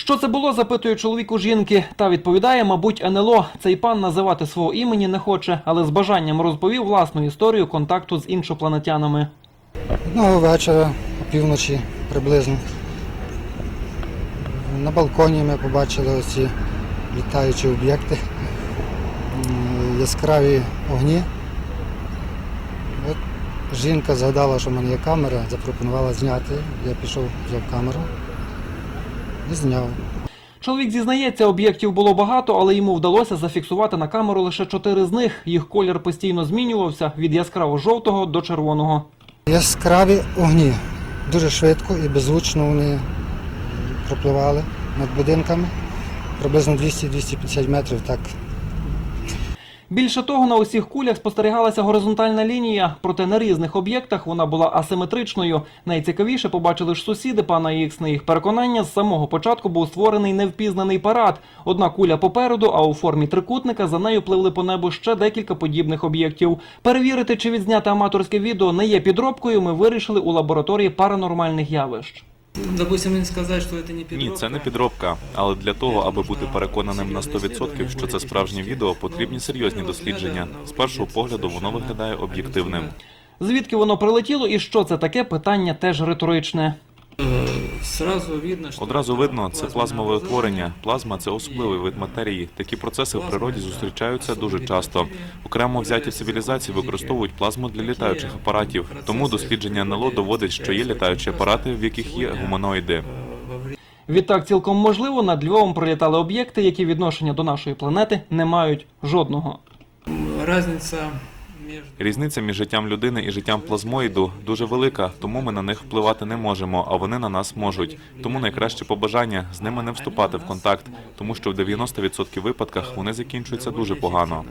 Що це було, запитує чоловік у жінки. Та відповідає, мабуть, НЛО. Цей пан називати свого імені не хоче, але з бажанням розповів власну історію контакту з іншопланетянами. Одного вечора, опівночі приблизно. На балконі ми побачили оці літаючі об'єкти, яскраві огні. От жінка згадала, що в мене є камера, запропонувала зняти. Я пішов, взяв камеру зняв. Чоловік зізнається, об'єктів було багато, але йому вдалося зафіксувати на камеру лише чотири з них. Їх колір постійно змінювався від яскраво жовтого до червоного. Яскраві огні. Дуже швидко і беззвучно вони пропливали над будинками. Приблизно 200-250 метрів так Більше того, на усіх кулях спостерігалася горизонтальна лінія, проте на різних об'єктах вона була асиметричною. Найцікавіше побачили ж сусіди пана Ікс. На їх переконання з самого початку був створений невпізнаний парад. Одна куля попереду, а у формі трикутника за нею пливли по небу ще декілька подібних об'єктів. Перевірити, чи відзняте аматорське відео не є підробкою, ми вирішили у лабораторії паранормальних явищ. Допустим, не сказав, що це не підробка. Ні, це не підробка. Але для того, аби бути переконаним на 100%, що це справжнє відео, потрібні серйозні дослідження. З першого погляду воно виглядає об'єктивним. Звідки воно прилетіло і що це таке? Питання теж риторичне. Е, Сразу видно, що Одразу видно, це плазмове утворення. Плазма це особливий вид матерії. Такі процеси в природі зустрічаються дуже часто. Окремо взяті цивілізації використовують плазму для літаючих апаратів. Тому дослідження НЛО доводить, що є літаючі апарати, в яких є гуманоїди. Відтак, цілком можливо, над Львовом прилітали об'єкти, які відношення до нашої планети не мають жодного. Разниця Різниця між життям людини і життям плазмоїду дуже велика, тому ми на них впливати не можемо, а вони на нас можуть. Тому найкраще побажання з ними не вступати в контакт, тому що в 90% випадках вони закінчуються дуже погано.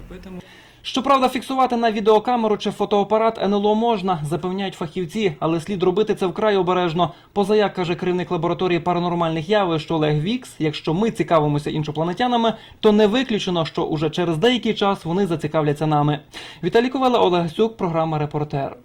Щоправда, фіксувати на відеокамеру чи фотоапарат НЛО можна, запевняють фахівці, але слід робити це вкрай обережно. Позаяк каже керівник лабораторії паранормальних явищ Олег Вікс. Якщо ми цікавимося іншопланетянами, то не виключено, що уже через деякий час вони зацікавляться нами. Віталій Ковела, Олег Сюк, програма Репортер.